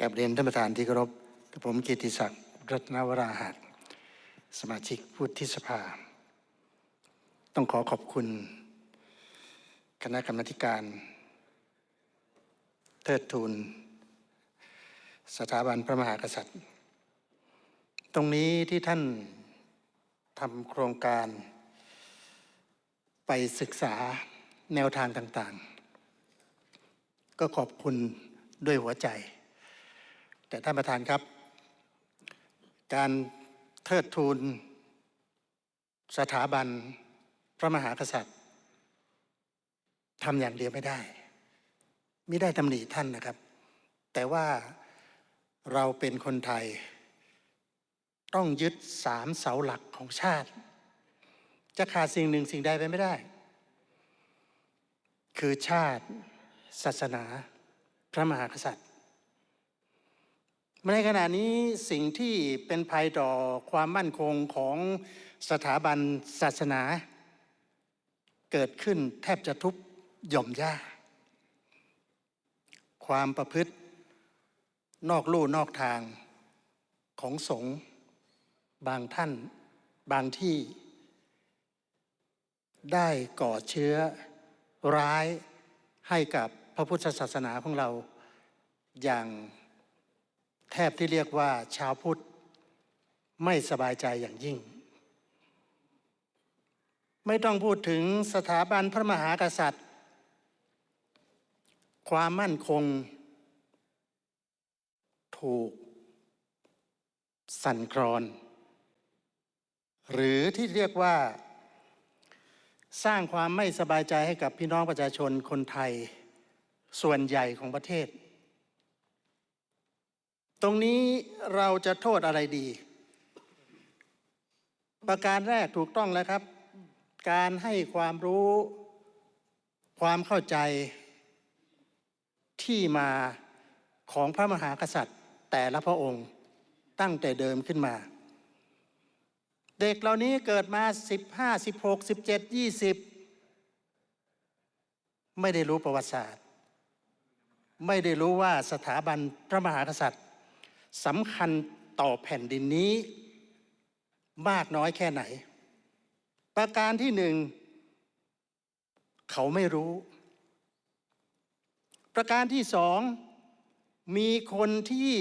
กับเรียนท่านประธานที่เคารพกับผมกียรติศักดิ์รัตนวราหะสมาชิกวุฒิสภา ต้องขอขอบคุณ คณะกรรมธิการ เทิดทูนสถาบันพระมหากษัตริย์ ตรงนี้ที่ท่านทำโครงการไปศึกษาแนวทางต่างๆ ก็ขอบคุณด้วยหัวใจ แต่ท่านประธานครับ การเทิดทูนสถาบันพระมหากษัตริย์ทำอย่างเดียวไม่ได้ไม่ได้ตำหนิท่านนะครับ แต่ว่าเราเป็นคนไทย ต้องยึดสามเสาหลักของชาติ จะขาดสิ่งหนึ่งสิ่งใดไปไม่ได้ คือชาติ ศาสนา พระมหากษัตริย์ ในขณะนี้สิ่งที่เป็นภัยต่อความมั่นคงของสถาบันศาสนา เกิดขึ้นแทบจะทุกหย่อมย่า ความประพฤติ นอกลู่นอกทางของสงฆ์บางท่านบางที่ ได้ก่อเชื้อร้ายให้กับพระพุทธศาสนาของเราอย่าง แทบที่เรียกว่าชาวพุทธไม่สบายใจอย่างยิ่ง ไม่ต้องพูดถึงสถาบันพระมหากษัตริย์ ความมั่นคง ถูก สั่นคลอน หรือที่เรียกว่า สร้างความไม่สบายใจให้กับพี่น้องประชาชนคนไทย ส่วนใหญ่ของประเทศ ตรงนี้เราจะโทษอะไรดี ประการแรกถูกต้องแล้วครับ การให้ความรู้ความเข้าใจที่มาของพระมหากษัตริย์ แต่ละพระองค์ตั้งแต่เดิมขึ้นมา เด็กเหล่านี้เกิดมา 15 16 17 20 ไม่ได้รู้ประวัติศาสตร์ ไม่ได้รู้ว่าสถาบันพระมหากษัตริย์ สำคัญต่อแผ่นดินนี้ มากน้อยแค่ไหน ประการที่หนึ่ง เขาไม่รู้ ประการที่สอง มีคนที่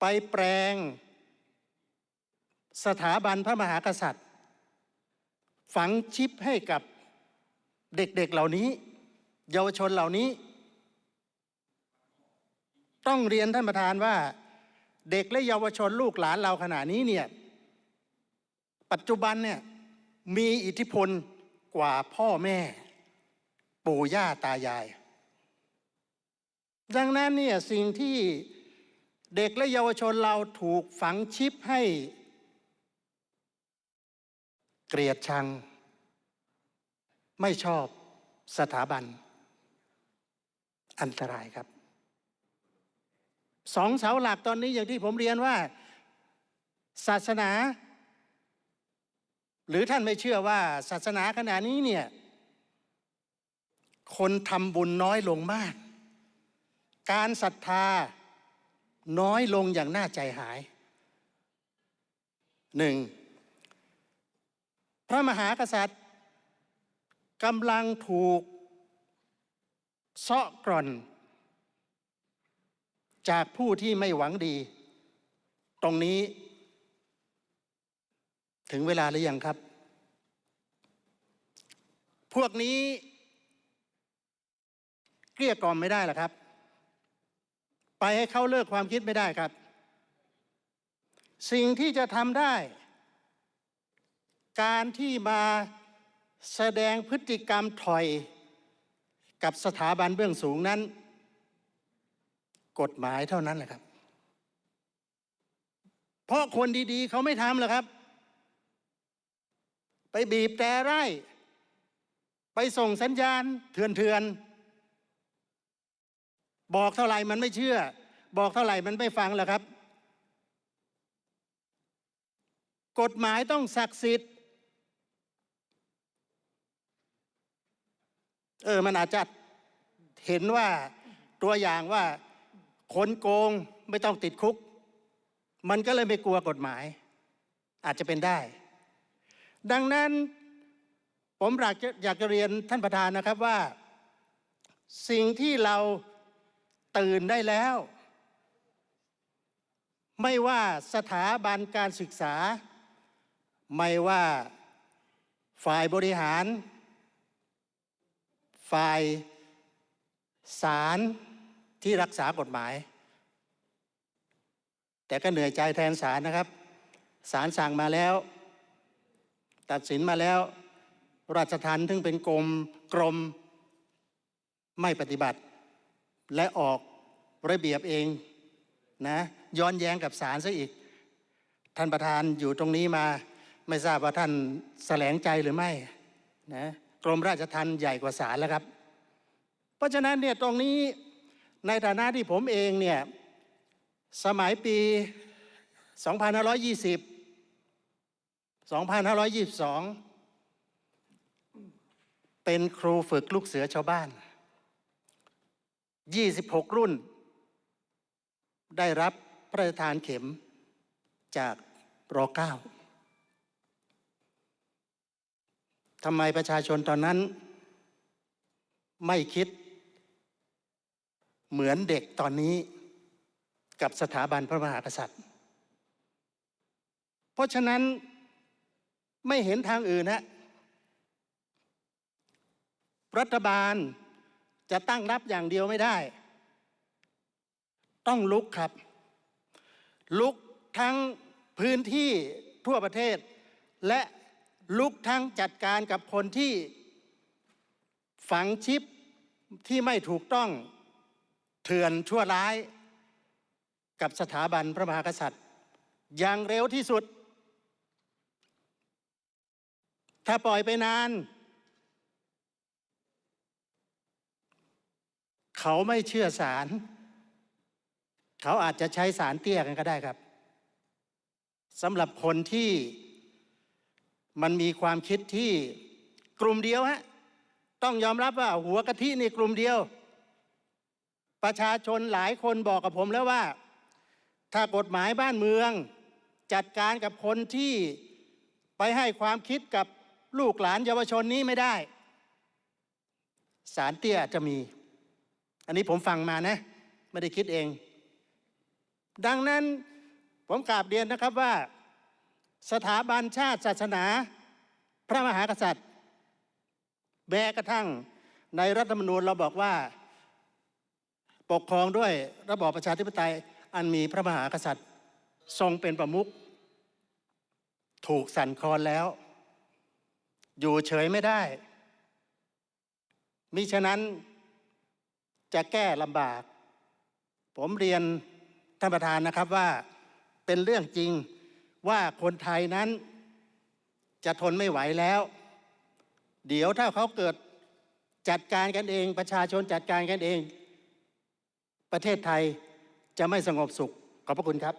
ไปแปลง สถาบันพระมหากษัตริย์ ฝังชิปให้กับเด็กๆเหล่านี้ เยาวชนเหล่านี้ ต้องเรียนท่านประธานว่า เด็กและเยาวชนลูกหลานเราขณะนี้เนี่ยปัจจุบันเนี่ยมีอิทธิพลกว่าพ่อแม่ ปู่ย่าตายาย ดังนั้นเนี่ยสิ่งที่เด็กและเยาวชนเราถูกฝังชิปให้ เกลียดชัง ไม่ชอบสถาบัน อันตรายครับ สองเสาหลักตอนนี้อย่างที่ผมเรียนว่า ศาสนา หรือท่านไม่เชื่อว่า ศาสนาขณะนี้เนี่ยคนทำบุญน้อยลงมาก การศรัทธาน้อยลงอย่างน่าใจหายหนึ่งพระมหากษัตริย์กำลังถูกเซาะกร่อน จากผู้ที่ไม่หวังดี ตรงนี้ ถึงเวลาหรือยังครับ พวกนี้เกลี้ยกล่อมไม่ได้หรอครับ ไปให้เขาเลิกความคิดไม่ได้ครับ สิ่งที่จะทำได้ การที่มาแสดงพฤติกรรมถอยกับสถาบันเบื้องสูงนั้น กฎหมายเท่านั้นแหละครับ เพราะคนดีๆ เขาไม่ทำหรอกครับ ไปบีบแต่ไร่ ไปส่งสัญญาณเถื่อนๆ บอกเท่าไหร่มันไม่เชื่อ บอกเท่าไหร่มันไม่ฟังหรอกครับ กฎหมายต้องศักดิ์สิทธิ์เออ มันอาจจะเห็นว่าตัวอย่างว่า คนโกงไม่ต้องติดคุก มันก็เลยไม่กลัวกฎหมาย อาจจะเป็นได้ ดังนั้นผมอยากจะอยากจะเรียนท่านประธานนะครับว่า สิ่งที่เราตื่นได้แล้ว ไม่ว่าสถาบันการศึกษา ไม่ว่าฝ่ายบริหาร ฝ่ายศาล ที่รักษากฎหมาย แต่ก็เหนื่อยใจแทนศาลนะครับศาลสั่งมาแล้ว ตัดสินมาแล้ว ราชทันถึงเป็นกรมกรมไม่ปฏิบัติ และออกระเบียบเองนะย้อนแย้งกับศาลซะอีก ท่านประธานอยู่ตรงนี้มาไม่ทราบว่าท่านแสลงใจหรือไม่นะกรมราชทัณฑ์ใหญ่กว่าศาลแล้วครับ เพราะฉะนั้นเนี่ยตรงนี้ ในฐานะที่ผมเองเนี่ยสมัยปี 2520 2522 เป็นครูฝึกลูกเสือชาวบ้าน 26 รุ่น ได้รับพระราชทานเข็มจากรเก้าทำไมประชาชนตอนนั้น ไม่คิด เหมือนเด็กตอนนี้กับสถาบันพระมหากษัตริย์ เพราะฉะนั้นไม่เห็นทางอื่นฮะรัฐบาลจะตั้งรับอย่างเดียวไม่ได้ ต้องลุกครับ ลุกทั้งพื้นที่ทั่วประเทศ และลุกทั้งจัดการกับคนที่ฝังชิปที่ไม่ถูกต้อง เถื่อนชั่วร้ายกับสถาบันพระมหากษัตริย์ อย่างเร็วที่สุด ถ้าปล่อยไปนาน เขาไม่เชื่อสาร เขาอาจจะใช้สารเตี้ยกันก็ได้ครับสำหรับคนที่มันมีความคิดที่กลุ่มเดียวฮะต้องยอมรับว่าหัวกะทินี่กลุ่มเดียว ประชาชนหลายคนบอกกับผมแล้วว่า ถ้ากฎหมายบ้านเมือง จัดการกับคนที่ไปให้ความคิดกับลูกหลานเยาวชนนี้ไม่ได้สารเตี้ยจะมี อันนี้ผมฟังมานะ ไม่ได้คิดเอง ดังนั้นผมกราบเรียนนะครับว่า สถาบันชาติศาสนา พระมหากษัตริย์แม้กระทั่งในรัฐธรรมนูญเราบอกว่า ปกครองด้วยระบอบประชาธิปไตยอันมีพระมหากษัตริย์ ทรงเป็นประมุขถูกสั่นคลอนแล้ว อยู่เฉยไม่ได้มิฉะนั้นจะแก้ลำบาก ผมเรียนท่านประธานนะครับว่าเป็นเรื่องจริงว่าคนไทยนั้นจะทนไม่ไหวแล้ว เดี๋ยวถ้าเขาเกิดจัดการกันเอง ประชาชนจัดการกันเอง ประเทศไทยจะไม่สงบสุขขอบพระคุณครับ